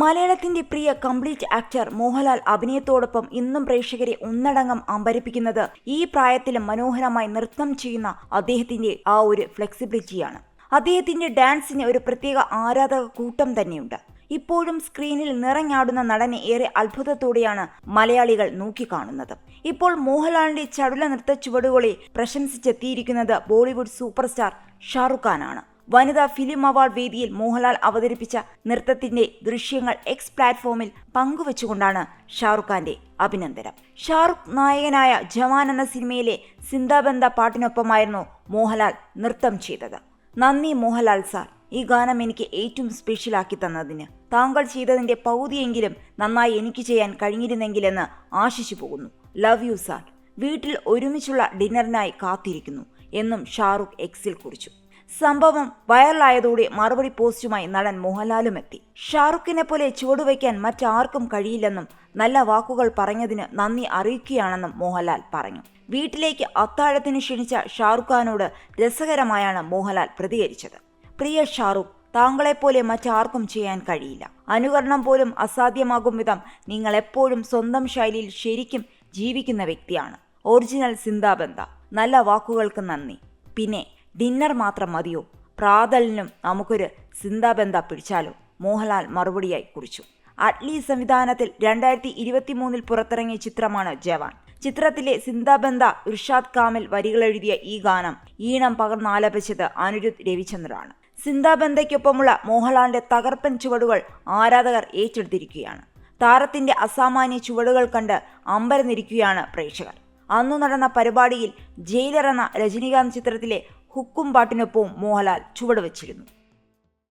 മലയാളത്തിന്റെ പ്രിയ complete actor Mohanlal അഭിനയത്തോടൊപ്പം ഇന്നും പ്രേക്ഷകരെ ഒന്നടങ്കം അമ്പരിപ്പിക്കുന്നത് ഈ പ്രായത്തിലും മനോഹരമായി നൃത്തം ചെയ്യുന്ന അദ്ദേഹത്തിന്റെ ആ ഒരു ഫ്ലെക്സിബിലിറ്റിയാണ് അദ്ദേഹത്തിന്റെ ഡാൻസിന് ഒരു പ്രത്യേക ആരാധക കൂട്ടം തന്നെയുണ്ട്. ഇപ്പോഴും സ്ക്രീനിൽ നിറഞ്ഞാടുന്ന നടനെ ഏറെ അത്ഭുതത്തോടെയാണ് മലയാളികൾ നോക്കിക്കാണുന്നത്. ഇപ്പോൾ മോഹൻലാലിന്റെ ചടുല നൃത്ത ചുവടുകളെ പ്രശംസിച്ചെത്തിയിരിക്കുന്നത് ബോളിവുഡ് സൂപ്പർ സ്റ്റാർ ഷാറുഖ് ഖാനാണ് വനിതാ ഫിലിം അവാർഡ് വേദിയിൽ മോഹൻലാൽ അവതരിപ്പിച്ച നൃത്തത്തിന്റെ ദൃശ്യങ്ങൾ എക്സ് പ്ലാറ്റ്ഫോമിൽ പങ്കുവച്ചുകൊണ്ടാണ് ഷാറുഖ് ഖാന്റെ അഭിനന്ദനം. ഷാറുഖ് നായകനായ ജവാൻ എന്ന സിനിമയിലെ സിന്ദാബന്ധ പാട്ടിനൊപ്പമായിരുന്നു മോഹൻലാൽ നൃത്തം ചെയ്തത്. നന്ദി മോഹൻലാൽ സാർ ഈ ഗാനം എനിക്ക് ഏറ്റവും സ്പെഷ്യലാക്കി തന്നതിന്. താങ്കൾ ചെയ്തതിന്റെ പകുതിയെങ്കിലും നന്നായി എനിക്ക് ചെയ്യാൻ കഴിഞ്ഞിരുന്നെങ്കിലെന്ന് ആശിച്ചു പോകുന്നു. ലവ് യു സാർ വീട്ടിൽ ഒരുമിച്ചുള്ള ഡിന്നറിനായി കാത്തിരിക്കുന്നു എന്നും ഷാറുഖ് എക്സിൽ കുറിച്ചു. സംഭവം വൈറലായതോടെ മറുപടി പോസ്റ്റുമായി നടൻ മോഹൻലാലും എത്തി. ഷാറുഖിനെ പോലെ ചുവടുവയ്ക്കാൻ മറ്റാർക്കും കഴിയില്ലെന്നും നല്ല വാക്കുകൾ പറഞ്ഞതിന് നന്ദി അറിയിക്കുകയാണെന്നും മോഹൻലാൽ പറഞ്ഞു. വീട്ടിലേക്ക് അത്താഴത്തിന് ക്ഷണിച്ച ഷാറുഖ് ഖാനോട് രസകരമായാണ് മോഹൻലാൽ പ്രതികരിച്ചത്. പ്രിയ ഷാറുഖ് താങ്കളെപ്പോലെ മറ്റാർക്കും ചെയ്യാൻ കഴിയില്ല. അനുകരണം പോലും അസാധ്യമാകും വിധം നിങ്ങൾ എപ്പോഴും സ്വന്തം ശൈലിയിൽ ശരിക്കും ജീവിക്കുന്ന വ്യക്തിയാണ്. ഒറിജിനൽ സിന്താബന്ധ നല്ല വാക്കുകൾക്ക് നന്ദി. പിന്നെ ഡിന്നർ മാത്രം മതിയോ? പ്രാതലിനും നമുക്കൊരു സിന്താബന്ധ പിടിച്ചാലോ? മോഹൻലാൽ മറുപടിയായി കുറിച്ചു. അറ്റ്ലി സംവിധാനത്തിൽ രണ്ടായിരത്തി ഇരുപത്തി മൂന്നിൽ പുറത്തിറങ്ങിയ ചിത്രമാണ് ജവാൻ. ചിത്രത്തിലെ സിന്താബന്ധ ഇർഷാദ് കാമിൽ വരികളെഴുതിയ ഈ ഗാനം ഈണം പകർന്നാലപിച്ചത് അനിരുദ്ധ് രവിചന്ദ്രാണ് സിന്താബന്ധയ്ക്കൊപ്പമുള്ള മോഹൻലാലിന്റെ തകർപ്പൻ ചുവടുകൾ ആരാധകർ ഏറ്റെടുത്തിരിക്കുകയാണ്. താരത്തിന്റെ അസാമാന്യ ചുവടുകൾ കണ്ട് അമ്പരന്നിരിക്കുകയാണ് പ്രേക്ഷകർ. അന്നു നടന്ന പരിപാടിയിൽ ജയിലർ എന്ന രജനീകാന്ത് ചിത്രത്തിലെ ഹുക്കും പാട്ടിനൊപ്പവും മോഹൻലാൽ ചുവടുവച്ചിരുന്നു